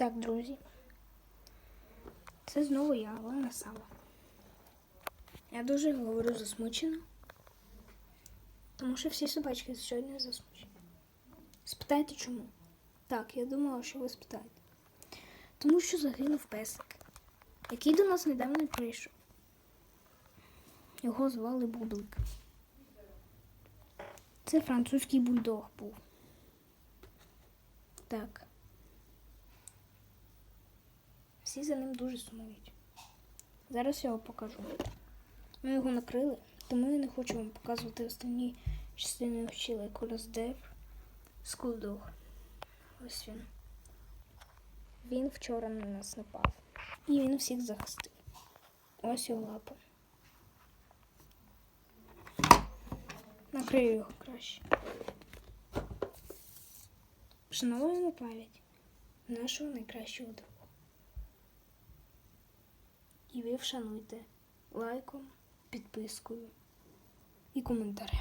Так, друзі. Це знову я, Олена Сава. Я дуже говорю засмучено. Тому що всі собачки сьогодні засмучені. Спитайте чому? Так, я думала, що ви спитаєте. Тому що загинув песик, який до нас недавно прийшов. Його звали Бублик. Це французький бульдог був. Так. Всі за ним дуже сумують. Зараз я його покажу. Ми його накрили, тому я не хочу вам показувати останні частини вчили, як роздев скулдог. Ось він. Він вчора на нас напав. І він всіх захистив. Ось його лапа. Накрию його краще. Вшановуємо пам'ять нашого найкращого друга. І ви вшануйте лайком, підпискою і коментарем.